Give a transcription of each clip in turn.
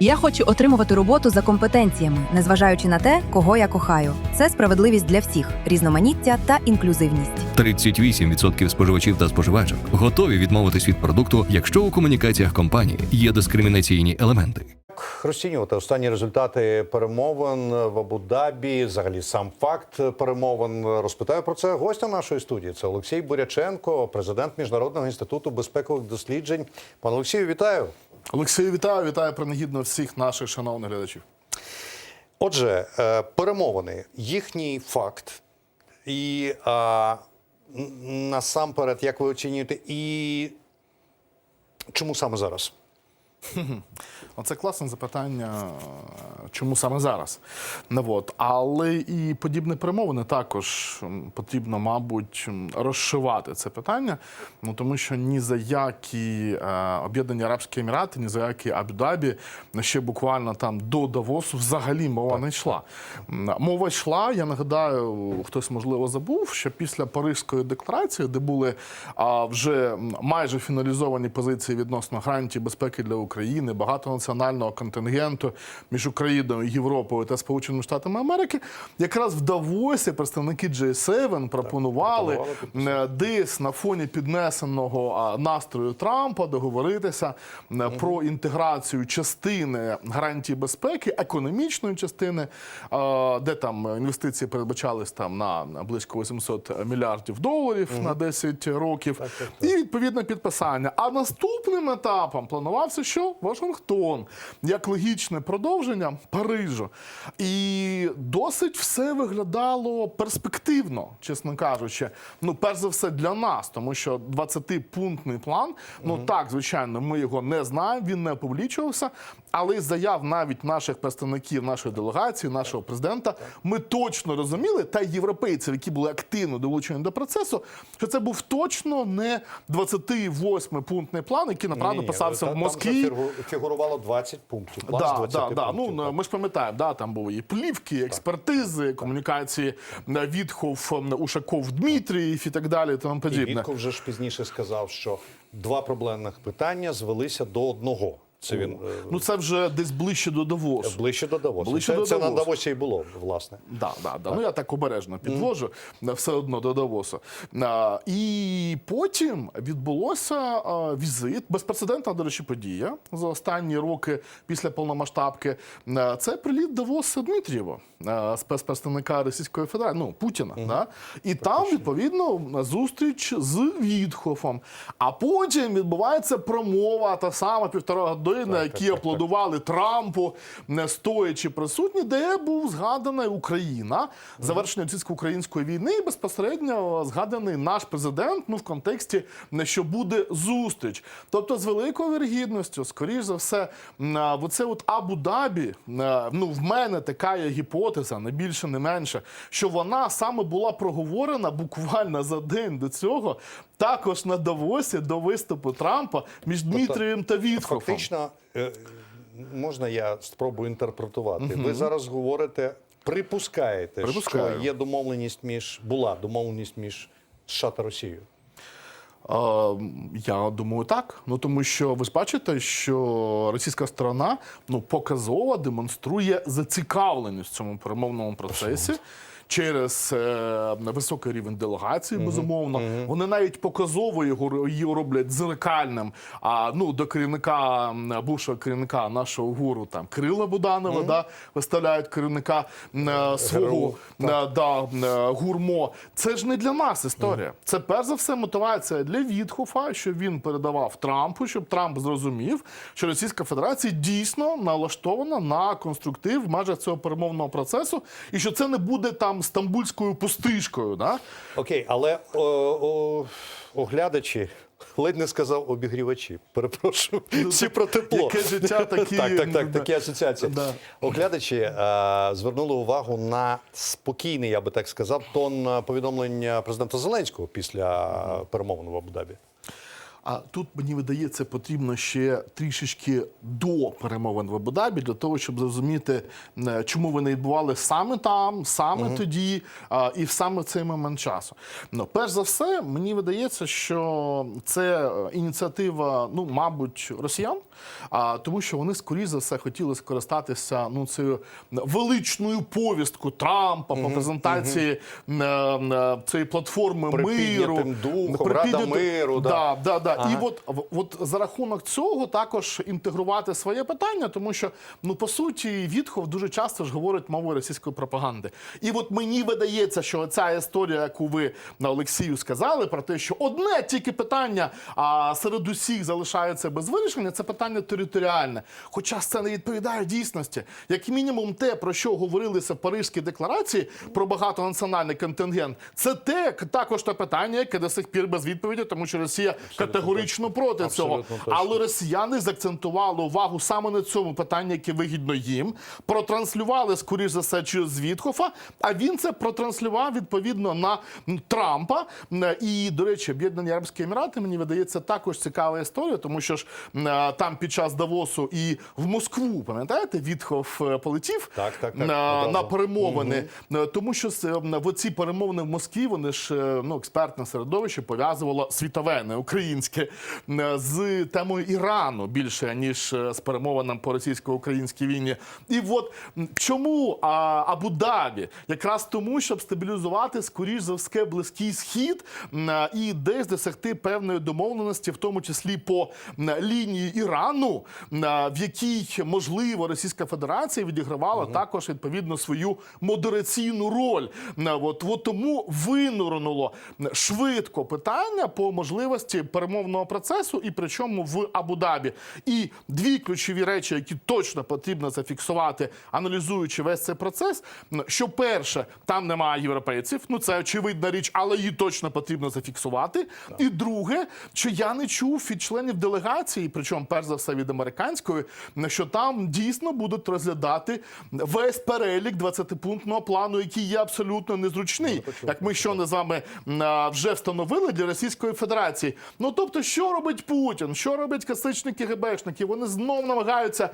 Я хочу отримувати роботу за компетенціями, незважаючи на те, кого я кохаю. Це справедливість для всіх, різноманіття та інклюзивність. 38% споживачів та споживачок готові відмовитись від продукту, якщо у комунікаціях компанії є дискримінаційні елементи. Розцінювати останні результати перемовин в Абу-Дабі, взагалі сам факт перемовин. Розпитаю про це гостя нашої студії. Це Олексій Буряченко, президент Міжнародного інституту безпекових досліджень. Пане Олексію, вітаю. Олексію, вітаю, вітаю принагідно всіх наших шановних глядачів. Отже, е, перемовини, їхній факт, і а, насамперед, як ви оцінюєте, і чому саме зараз? Оце класне запитання, чому саме зараз. Ну, от. Але і подібні перемовини також потрібно, мабуть, розшивати це питання, ну тому що ні за які е, Об'єднані Арабські Емірати, ні за які Абу-Дабі ще буквально там до Давосу взагалі мова не йшла. Мова йшла, я нагадаю, хтось можливо забув, що після Паризької декларації, де були вже майже фіналізовані позиції відносно гарантій безпеки для України, багатонаціонального контингенту між Україною, Європою та Сполученими Штатами Америки, якраз в Давосі представники G7 пропонували пропонували десь на фоні піднесеного настрою Трампа договоритися е, про інтеграцію частини гарантій безпеки, економічної частини, де там інвестиції передбачались там на близько 800 мільярдів доларів на 10 років, і відповідне підписання. А наступним етапом планувався, що Вашингтон як логічне продовження Парижу. І досить все виглядало перспективно, чесно кажучи. Ну, перш за все, для нас, тому що 20-пунктний план, ну так, звичайно, ми його не знаємо, він не опублічувався. Але заяв навіть наших представників нашої делегації, нашого президента, ми точно розуміли, та європейців, які були активно долучені до процесу, що це був точно не 28-пунктний план, який направду писався в Москві. Фігурувало 20 пунктів. План Да, 20 да, да. пунктів. Ну, ми ж пам'ятаємо, да, там були і плівки, експертизи, комунікації е, Вітхов, е, Ушаков, Дмитрієв і так далі. Тому подібне І подібне. Вже ж пізніше сказав, що два проблемних питання звелися до одного. Це він е, Ну це вже десь ближче до Давосу. ближче до Давосу. Ближче це до це на Давосі і було, власне. Да, да, да. Ну я так обережно підвожу е, все одно до Давосу. А, І потім відбулося а, візит, безпрецедентна, до речі, подія за останні роки після повномасштабки. А, Це приліт Давоса Дмитрієва, спецпредставника Російської Федерації, ну Путіна. Да? І там відповідно зустріч з Вітхофом. А потім відбувається промова, та сама півтора години, які аплодували Трампу, не стоячи присутні, де був згадана Україна, завершення російсько-української війни, і безпосередньо згаданий наш президент. Ну в контексті не що буде зустріч. Тобто, з великою вірогідністю, скоріш за все, а, в оце от Абу-Дабі, е, ну в мене така є гіпотеза, не більше, не менше, що вона саме була проговорена буквально за день до цього, також на Давосі до виступу Трампа між Дмитрієм та Вітхофом. Фактично, е, можна я спробую інтерпретувати. Ви зараз говорите, припускаєте, Припускаю. що є домовленість між була домовленість між США та Росією. Я думаю, так. Ну тому що ви ж бачите, що російська сторона ну показово демонструє зацікавленість в цьому перемовному процесі. Через е, високий рівень делегації, безумовно, вони навіть показово його її роблять зеркальним. А ну до керівника бувшого керівника нашого гуру там Кирила Буданова, да виставляють керівника м, свого е, да, е, гурмо. Це ж не для нас історія. Це перш за все мотивація для Вітхофа, що він передавав Трампу, щоб Трамп зрозумів, що Російська Федерація дійсно налаштована на конструктив в межах цього перемовного процесу, і що це не буде там стамбульською пустишкою. Да? Окей, але о, о, оглядачі. Ледь не сказав обігрівачі. Перепрошую. Всі про тепло. Ну, яке життя, такі- так, так, так, ну, такі асоціації. Да. Оглядачі е, звернули увагу на спокійний, я би так сказав, тон е, повідомлення президента Зеленського після перемовин в Абу-Дабі. А тут мені видається, потрібно ще трішечки до перемовин в Абу-Дабі для того, щоб зрозуміти, е, чому вони відбували саме там, саме тоді а, і в саме цей момент часу. Ну, перш за все, мені видається, що це е, ініціатива, ну, мабуть, росіян, а, тому що вони скоріш за все хотіли скористатися ну, цією величною повісткою Трампа по презентації е, цієї платформи миру. Припіднятим духом, Рада миру, да. Да, да, да. Ага. І от, от за рахунок цього також інтегрувати своє питання, тому що ну по суті Вітхов дуже часто ж говорить мовою російської пропаганди. І от мені видається, що ця історія, яку ви на Олексію сказали, про те, що одне тільки питання, а серед усіх залишається без вирішення, це питання територіальне. Хоча це не відповідає дійсності, як мінімум, те, про що говорилися в Паризькій декларації про багатонаціональний контингент, це те також те питання, яке до сих пір без відповіді, тому що Росія категорично проти цього. Точно. Але росіяни заакцентували увагу саме на цьому питанні, яке вигідно їм. Протранслювали скоріш за все через Вітхофа. А він це протранслював відповідно на Трампа. І до речі, Об'єднані Арабські Емірати мені видається також цікава історія, тому що ж там під час Давосу і в Москву, пам'ятаєте, Вітхоф е, полетів Так, так, так, на, на перемовини, Е, тому що в ці перемовини в Москві вони ж е, ну експертне середовище пов'язувало світове, не українське е, з темою Ірану більше ніж е, з перемовинами по російсько-українській війні. І от чому а, Абу-Дабі? Якраз тому, щоб стабілізувати скоріш за все близький схід е, і десь досягти певної домовленості, в тому числі по лінії Ірану, в якій можливо Російська Федерація відігравала також відповідно свою модераційну роль. От, от тому винурнуло швидко питання по можливості перемовного процесу, і причому в Абу-Дабі. І дві ключові речі, які точно потрібно зафіксувати, аналізуючи весь цей процес. Що перше, там немає європейців, ну це очевидна річ, але її точно потрібно зафіксувати. І друге, що я не чув від членів делегації, причому перш за все від американської, що там дійсно будуть розглядати весь перелік 20-пунктного плану, який є абсолютно незручний, як ми щойно з вами вже встановили для Російської Федерації. Ну тобто, що робить Путін, що роблять класичні КГБшники? Вони знов намагаються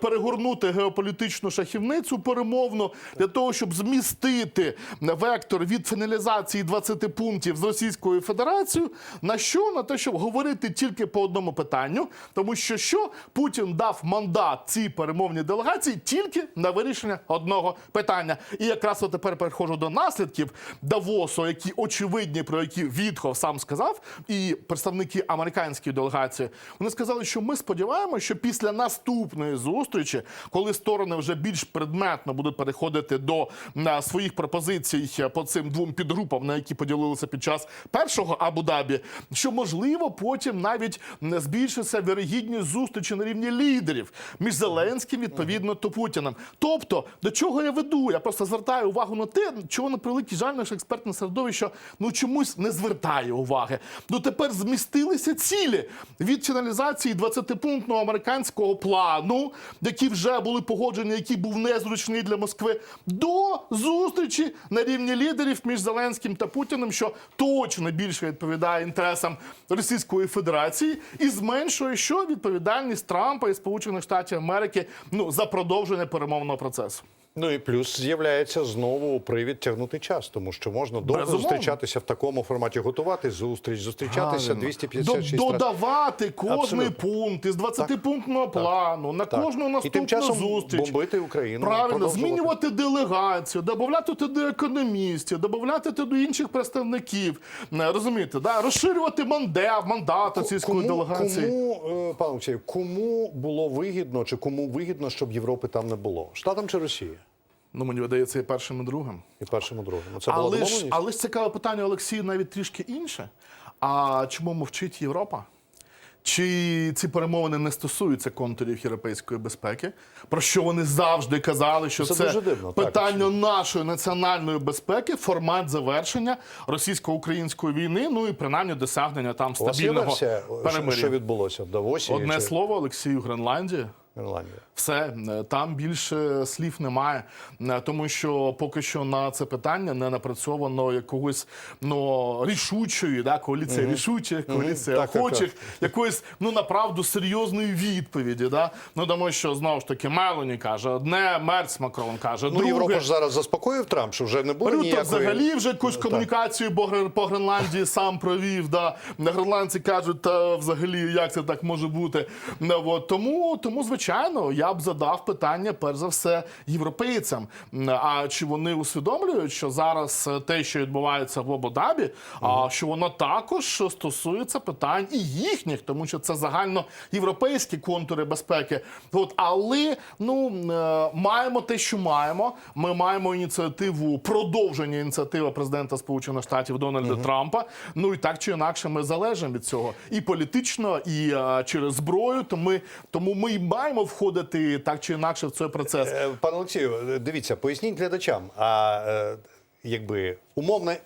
перегорнути геополітичну шахівницю перемовну для того, щоб змістити вектор від фіналізації 20 пунктів з Російською Федерацією. На що? На те, щоб говорити тільки по одному питанню, тому що що Путін дав мандат цій перемовній делегації тільки на вирішення одного питання. І якраз от тепер переходжу до наслідків Давосу, які очевидні, про які Вітхов сам сказав, і представники американської делегації. Вони сказали, що ми сподіваємося, що після наступної зустрічі, коли сторони вже більш предметно будуть переходити до на, своїх пропозицій по цим двом підгрупам, на які поділилися під час першого Абу-Дабі, що можливо потім навіть збільшиться вірогідність зустрічі на рівні лідерів між Зеленським відповідно то Путіним. Тобто, до чого я веду? Я просто звертаю увагу на те, чого на превеликий жаль наше експертне середовище ну чомусь не звертає уваги. Ну тепер змістилися цілі від фіналізації 20-пунктного американського плану, які вже були погоджені, який був незручний для Москви, до зустрічі на рівні лідерів між Зеленським та Путіним, що точно більше відповідає інтересам Російської Федерації, і зменшує що відповідальність Трампа і Сполучених Штатів Америки ну за продовження перемовного процесу. Ну і плюс з'являється знову привід тягнути час, тому що можна довго Безумовно. зустрічатися в такому форматі, готувати зустріч, зустрічатися Правильно. 256 До- разів. додавати кожний Абсолютно. пункт із 20-пунктного плану на Так. кожну І наступну тим часом зустріч. бомбити Україну, Правильно, змінювати делегацію, додавати туди економістів, додавати туди інших представників. Не, Розумієте, да? розширювати мандат, мандат російської делегації. Кому, е, пане Олексію, кому було вигідно, чи кому вигідно, щоб Європи там не було? Штатам чи Росії? Ну, мені видається, і першим, і другим. І першому другому. Це була Але ж, але ж цікаве питання, Олексію, навіть трішки інше. А чому мовчить Європа? Чи ці перемовини не стосуються контурів європейської безпеки? Про що вони завжди казали, що Це це, дивно, питання абсолютно. нашої національної безпеки, формат завершення російсько-української війни, ну і принаймні досягнення там стабільного перемир'я. що відбулося в Давосі? Одне Чи- слово Олексію Гренландія. Гренландія. Все е, там більше слів немає, Е, тому що поки що на це питання не напрацьовано якогось ну рішучої, да, коаліція рішучих, коаліція Так, так, охочих, якоїсь ну направду серйозної відповіді. Да? Ну тому що знову ж таки Мелоні каже одне, Мерц Макрон каже, Ну, друге. Європа ж зараз заспокоїв Трамп, що вже не буде Рута ніякої... взагалі вже якусь Так. комунікацію по, по Гренландії сам провів. Да. Гренландці кажуть, та взагалі як це так може бути. Ну, от, тому, тому, звичайно, я б задав питання, перш за все, європейцям. А чи вони усвідомлюють, що зараз е, те, що відбувається в Абу-Дабі, а що воно також стосується питань і їхніх, тому що це загально європейські контури безпеки. От, але ну е, маємо те, що маємо. Ми маємо ініціативу продовження ініціативи президента Сполучених Штатів Дональда Трампа. Ну і так чи інакше, ми залежимо від цього і політично, і е, через зброю. То ми тому ми й маємо входити так чи інакше в цей процес. Е, Пане Олексію, дивіться, поясніть глядачам, а е, якби умовна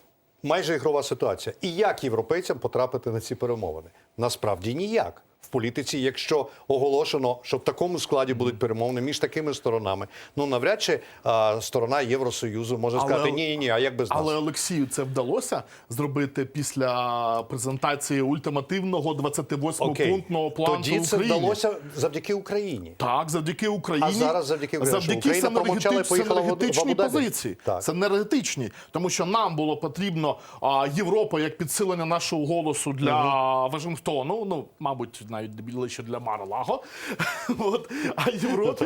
майже ігрова ситуація. І як європейцям потрапити на ці перемовини? Насправді ніяк. В політиці, якщо оголошено, що в такому складі будуть перемовини між такими сторонами, ну навряд чи а, сторона Євросоюзу може Але- сказати ні, ні, ні, а як без нас? Але Олексію це вдалося зробити після презентації ультимативного 28-пунктного плану Тоді це України. вдалося завдяки Україні. Так, завдяки Україні. А зараз завдяки Україні, завдяки Україна промовчала і поїхала в Абу- в енергетичній Абу-Дабі? позиції. Так. Це енергетичні, тому що нам було потрібно а, Європа як підсилення нашого голосу для Вашингтону. Ну, мабуть, навіть більше для Мар-Лаго. От. А Європі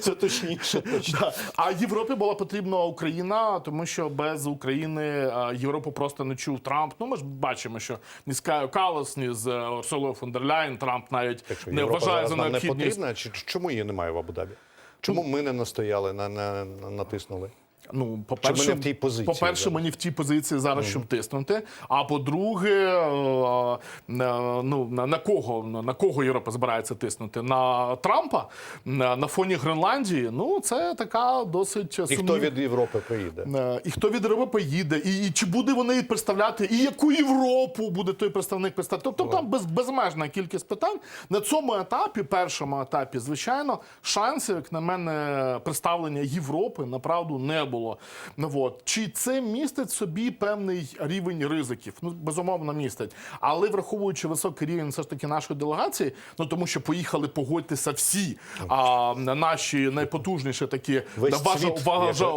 Це точніше. Да. А Європі була потрібна Україна, тому що без України е, Європу просто не чув Трамп. Ну ми ж бачимо, що ні з Каю Калас, ні з е, Урсулою фон дер Ляйн Трамп навіть Так що не Європа вважає за нам не необхідність. потрібна? Чи чому її немає в Абу-Дабі? Чому ми не настояли, на, на, на натиснули? Ну, по-перше, ми не в тій позиції по-перше, зараз? ми в тій позиції зараз, щоб тиснути. А по-друге, е, е, ну на, кого на кого Європа збирається тиснути? На Трампа на, фоні Гренландії. Ну це така досить І хто від Європи приїде? Е, І хто від Європи їде, і, і чи буде вони представляти, і яку Європу буде той представник представляти. Тобто там без, безмежна кількість питань. На цьому етапі, першому етапі, звичайно, шансів, як на мене, представлення Європи направду не було. Ну, от. Чи це містить в собі певний рівень ризиків? Ну, безумовно, містить. Але враховуючи високий рівень все ж таки нашої делегації, ну тому що поїхали погодьтеся всі а, наші найпотужніші такі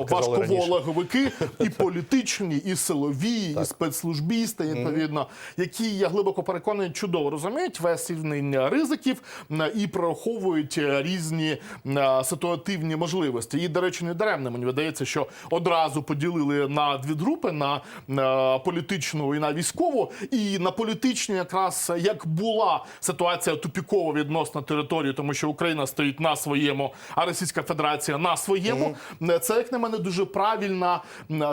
важковолаговики, і політичні, і силові, і спецслужбісти, відповідно, які я глибоко переконаний, чудово розуміють весь рівень ризиків і прораховують е, різні ситуативні можливості. І, до речі, не даремно мені видається, що одразу поділили на дві групи: на, на політичну і на військову. І на політичній, якраз як була ситуація тупікова відносно території, тому що Україна стоїть на своєму, а Російська Федерація на своєму. Це як на мене дуже правильна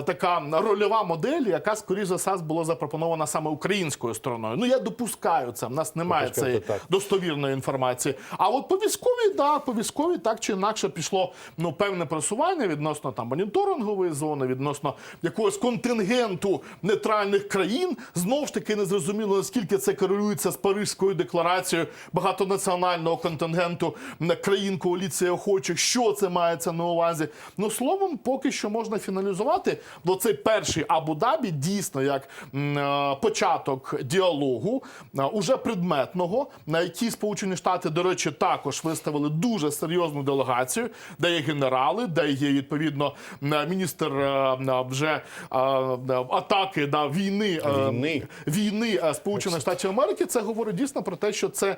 така рольова модель, яка скоріш за все була запропонована саме українською стороною. Ну я допускаю це. В нас немає Допускаєте, цієї так. достовірної інформації. А от по військовій, да, по військовій так чи інакше пішло ну певне просування відносно там моніторингової зони, відносно якогось контингенту нейтральних країн. Знову ж таки, не зрозуміло наскільки це корелюється з Паризькою декларацією багатонаціонального контингенту країн коаліції охочих. Що це мається на увазі? Ну словом, поки що можна фіналізувати. Бо цей перший Абу-Дабі дійсно як е, початок діалогу, е, уже предметного, на який Сполучені Штати, до речі, також виставили дуже серйозну делегацію, де є генерали, де є відповідно міністр е, вже е, атаки да, війни е, Війни. війни е, Сполучених Штатів Америки. Це говорить дійсно про те, що це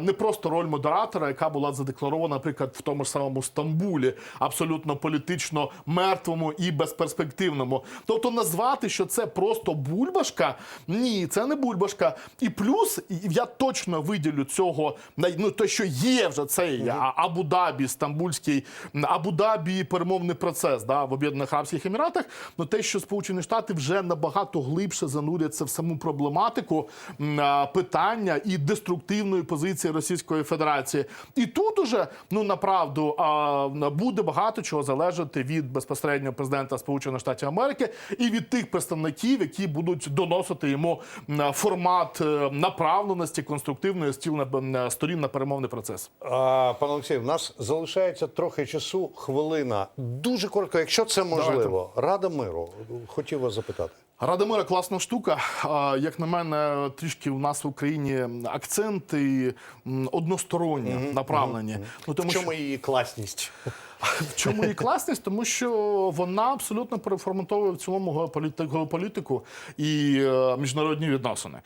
не просто роль модератора, яка була задекларована, наприклад, в тому ж самому Стамбулі, абсолютно політично мертвому і безперспективному. Тобто назвати, що це просто бульбашка, ні, це не бульбашка. І плюс я точно виділю цього ну, те, що є вже цей Абу-Дабі, стамбульський Абу-Дабі перемовний процес. Да? Да, в Об'єднаних Арабських Еміратах, ну те, що Сполучені Штати вже набагато глибше зануряться в саму проблематику питання і деструктивної позиції Російської Федерації. І тут уже ну направду буде багато чого залежати від безпосередньо президента Сполучених Штатів Америки і від тих представників, які будуть доносити йому формат е, направленості конструктивної стіл на сторін на перемовний процес. Пане Олексію, в нас залишається трохи часу, хвилина. Дуже коротко, якщо це можливо. Рада миру. Хотів вас запитати. Рада мира класна штука. Як на мене, трішки у нас в Україні акценти односторонні направлені. Ну тому В що чому її класність? в чому її класність? Тому що вона абсолютно переформатовує в цілому геополіти- геополітику і е, міжнародні відносини.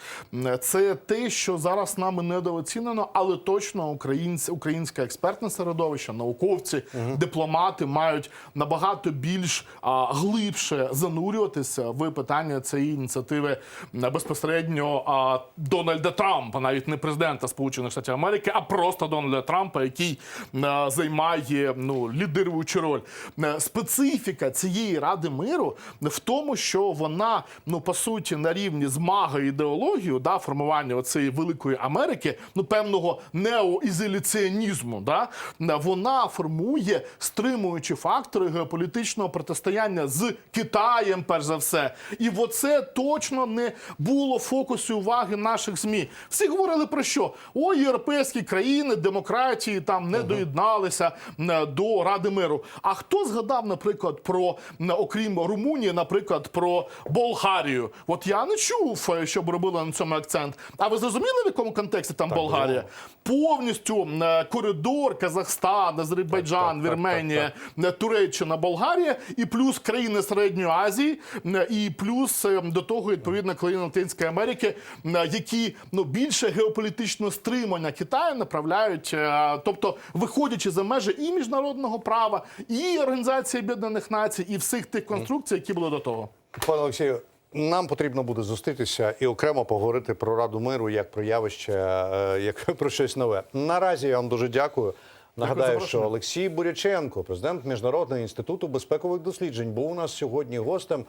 Це те, що зараз нами недооцінено, але точно українці, українське експертне середовище, науковці, дипломати мають набагато більш а, глибше занурюватися в питання цієї ініціативи безпосередньо а, Дональда Трампа, навіть не президента Сполучених Штатів Америки, а просто Дональда Трампа, який е, займає ну лідируючу роль. Е, Специфіка цієї ради миру в тому, що вона ну по суті на рівні з мага ідеологією, да, формування оцієї великої Америки, ну певного неоізоляціонізму, да, е, вона формує стримуючі фактори геополітичного протистояння з Китаєм, перш за все. І оце точно не було в фокусі уваги наших ЗМІ. Всі говорили про що? Ой, європейські країни, демократії там не доєдналися е, до Ради миру. А хто згадав, наприклад, про окрім Румунії, наприклад, про Болгарію? От я не чув, е, щоб робили на цьому акцент. А ви зрозуміли, в якому контексті там Болгарія? Повністю е, коридор Казахстан, Азербайджан, Так, так, так, Вірменія, е, Туреччина, Болгарія, і плюс країни Середньої Азії, е, і плюс е, до того відповідно країни Латинської Америки, які ну більше геополітичного стримання Китаю направляють, е, тобто виходячи за межі і міжнародного права, і Організації Об'єднаних Націй, і всіх тих конструкцій, які були до того. Пане Олексію, нам потрібно буде зустрітися і окремо поговорити про Раду миру як про явище, е, як про щось нове. Наразі я вам дуже дякую. Нагадаю, що. Олексій Буряченко, президент Міжнародного інституту безпекових досліджень, був у нас сьогодні гостем.